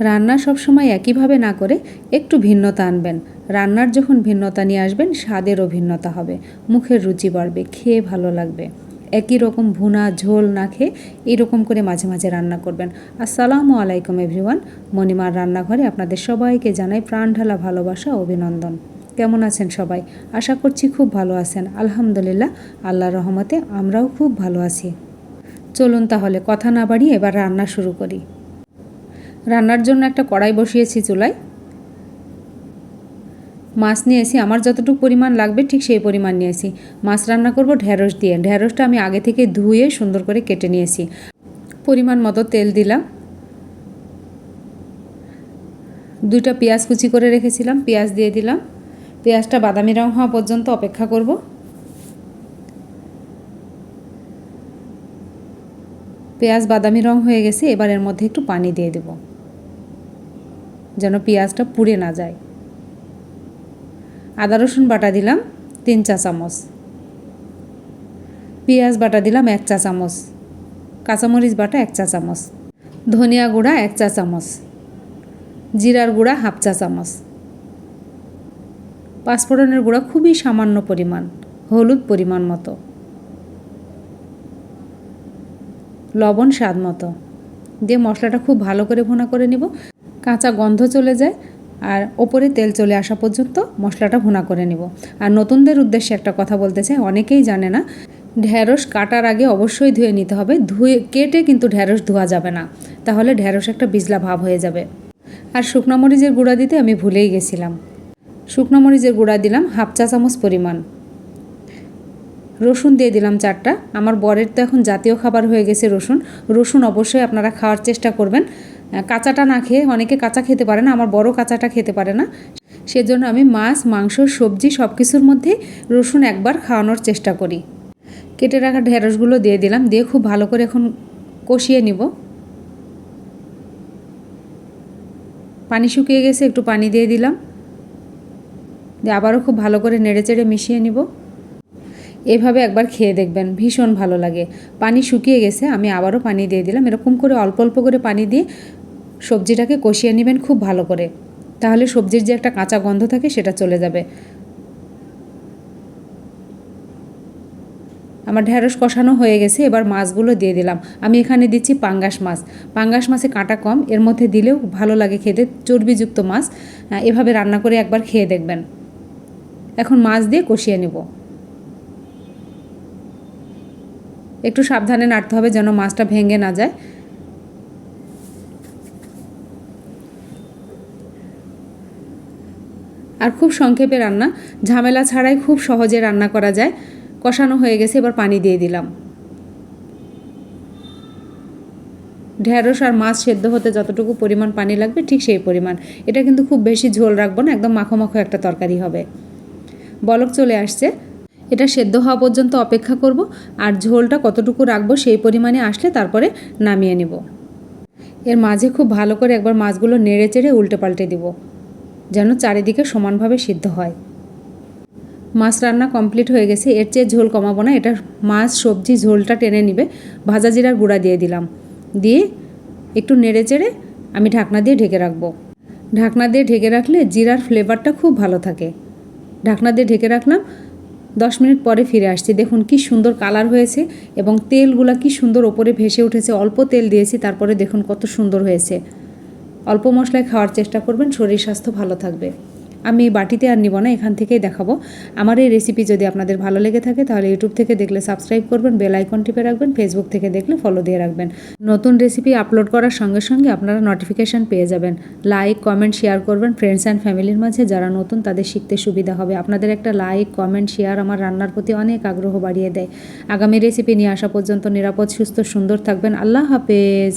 রান্না সবসময় একইভাবে না করে একটু ভিন্নতা আনবেন। রান্নার যখন ভিন্নতা নিয়ে আসবেন, স্বাদেরও ভিন্নতা হবে। মুখের রুচি বাড়বে, খেয়ে ভালো লাগবে। একই রকম ভুনা, ঝোল না খেয়ে এরকম করে মাঝে মাঝে রান্না করবেন। আসসালামু আলাইকুম এভরিওয়ান, মণিমার রান্নাঘরে আপনাদের সবাইকে জানাই প্রাণ ঢালা ভালোবাসা, অভিনন্দন। কেমন আছেন সবাই? আশা করছি খুব ভালো আছেন। আলহামদুলিল্লাহ, আল্লাহর রহমতে আমরাও খুব ভালো আছি। চলুন তাহলে কথা না বাড়িয়ে এবার রান্না শুরু করি। রান্নার জন্য একটা কড়াই বসিয়েছি চুলায়। মাছ নিয়েছি, আমার যতটুকু পরিমাণ লাগবে ঠিক সেই পরিমাণ নিয়েছি। মাছ রান্না করব ঢ্যাঁড়স দিয়ে। ঢ্যাঁড়সটা আমি আগে থেকে ধুয়ে সুন্দর করে কেটে নিয়েছি। পরিমাণ মতো তেল দিলাম। দুইটা পেঁয়াজ কুচি করে রেখেছিলাম, পেঁয়াজ দিয়ে দিলাম। পেঁয়াজটা বাদামি রং হওয়া পর্যন্ত অপেক্ষা করব। পেঁয়াজ বাদামি রং হয়ে গেছে, এবার এর মধ্যে একটু পানি দিয়ে দেব। যেন পেঁয়াজটা পুড়ে না যায়। আদা রসুন বাটা দিলাম তিন চা চামচ। পেঁয়াজ বাটা দিলাম এক চা চামচ। কাঁচামরিচ বাটা এক চা চামচ। ধনিয়া গুঁড়া এক চা চামচ। জিরার গুঁড়া হাফ চা চামচ। পাঁচফোড়নের গুঁড়া খুবই সামান্য পরিমাণ, হলুদ পরিমাণ মতো। লবণ স্বাদ মতো। দিয়ে মশলাটা খুব ভালো করে ভুনা করে নিব। কাঁচা গন্ধ চলে যায় আর ওপরে তেল চলে আসা পর্যন্ত মশলাটা ভুনা করে নিব। আর নতুনদের উদ্দেশ্যে একটা কথা বলতে চাই, অনেকেই জানে না ঢ্যাঁড়স কাটার আগে অবশ্যই ধুয়ে নিতে হবে। ধুয়ে, কেটে কিন্তু ঢ্যাঁড়স ধোয়া যাবে না, তাহলে ঢ্যাঁড়স একটা বিজলা ভাব হয়ে যাবে। আর শুকনো মরিচের গুঁড়া দিতে আমি ভুলেই গেছিলাম। শুকনো মরিচের গুঁড়া দিলাম হাফ চা চামচ পরিমাণ। রসুন দিয়ে দিলাম চারটা। আমার বরের তো এখন জাতীয় খাবার হয়ে গেছে রসুন। রসুন অবশ্যই আপনারা খাওয়ার চেষ্টা করবেন। কাঁচাটা না খেয়ে অনেকে কাঁচা খেতে পারে না, আমার বড় কাঁচাটা খেতে পারে না। সেজন্য আমি মাছ, মাংস, সবজি সব কিছুর মধ্যে রসুন একবার খাওয়ানোর চেষ্টা করি। কেটে রাখা ঢেঁড়সগুলো দিয়ে দিলাম, দিয়ে খুব ভালো করে এখন কষিয়ে নিব। পানি শুকিয়ে গেছে, একটু পানি দিয়ে দিলাম। দিয়ে আবারও খুব ভালো করে নেড়ে চেড়ে মিশিয়ে নিব। এভাবে একবার খেয়ে দেখবেন, ভীষণ ভালো লাগে। পানি শুকিয়ে গেছে, আমি আবারও পানি দিয়ে দিলাম। এরকম করে অল্প অল্প করে পানি দিয়ে সবজিটাকে কষিয়ে নেবেন খুব ভালো করে। তাহলে সবজির যে একটা কাঁচা গন্ধ থাকে সেটা চলে যাবে। আমার ঢ্যাঁড়স কষানো হয়ে গেছে, এবার মাছগুলো দিয়ে দিলাম। আমি এখানে দিচ্ছি পাঙ্গাস মাছ। পাঙ্গাস মাছে কাঁটা কম, এর মধ্যে দিলেও ভালো লাগে খেতে, চর্বিযুক্ত মাছ। এভাবে রান্না করে একবার খেয়ে দেখবেন। এখন মাছ দিয়ে কষিয়ে নেব। একটু সাবধানে নাড়তে হবে যেন মাছটা ভেঙে না যায়। আর খুব সংক্ষেপে রান্না। ঝামেলা ছাড়াই খুব সহজে রান্না করা যায়। কষানো হয়ে গেছে, এবার পানি দিয়ে দিলাম। ঢ্যাঁড়স আর মাছ সেদ্ধ হতে যতটুকু পরিমাণ পানি লাগবে, ঠিক সেই পরিমাণ। এটা কিন্তু খুব বেশি ঝোল রাখব না, একদম মাখো মাখো একটা তরকারি হবে। বলক চলে আসছে। এটা সেদ্ধ হওয়া পর্যন্ত অপেক্ষা করব, আর ঝোলটা কতটুকু রাখব সেই পরিমাণে আসলে তারপরে নামিয়ে নেব। এর মাঝে খুব ভালো করে একবার মাছগুলো নেড়ে চেড়ে উল্টে পাল্টে দিব। যেন চারিদিকে সমানভাবে সিদ্ধ হয়। মাছ রান্না কমপ্লিট হয়ে গেছে। এর চেয়ে ঝোল কমাবো না। এটা মাছ, সবজি, ঝোলটা টেনে নিবে। ভাজা জিরার গুঁড়া দিয়ে দিলাম। দিয়ে একটু নেড়ে চেড়ে আমি ঢাকনা দিয়ে ঢেকে রাখব। ঢাকনা দিয়ে ঢেকে রাখলে জিরার ফ্লেভারটা খুব ভালো থাকে। ঢাকনা দিয়ে ঢেকে রাখলাম। দশ মিনিট পরে ফিরে আসছি। দেখুন কি সুন্দর কালার হয়েছে এবং তেলগুলো কি সুন্দর ওপরে ভেসে উঠেছে। অল্প তেল দিয়েছি, তারপরে দেখুন কত সুন্দর হয়েছে। অল্প মশলায় খাওয়ার চেষ্টা করবেন, শরীর স্বাস্থ্য ভালো থাকবে। আমি বাটিতে আর নিব না, এখান থেকেই দেখাবো। আমার এই রেসিপি যদি আপনাদের ভালো লেগে থাকে, তাহলে ইউটিউব থেকে দেখলে সাবস্ক্রাইব করবেন বেল আইকন টিপে রাখবেন ফেসবুক থেকে দেখলে ফলো দিয়ে রাখবেন। নতুন রেসিপি আপলোড করার সঙ্গে সঙ্গে আপনারা নোটিফিকেশান পেয়ে যাবেন। লাইক কমেন্ট শেয়ার করবেন ফ্রেন্ডস অ্যান্ড ফ্যামিলির মাঝে, যারা নতুন তাদের শিখতে সুবিধা হবে। আপনাদের একটা লাইক কমেন্ট শেয়ার আমার রান্নার প্রতি অনেক আগ্রহ বাড়িয়ে দেয়। আগামী রেসিপি নিয়ে আসা পর্যন্ত নিরাপদ, সুস্থ, সুন্দর থাকবেন। আল্লাহ হাফেজ।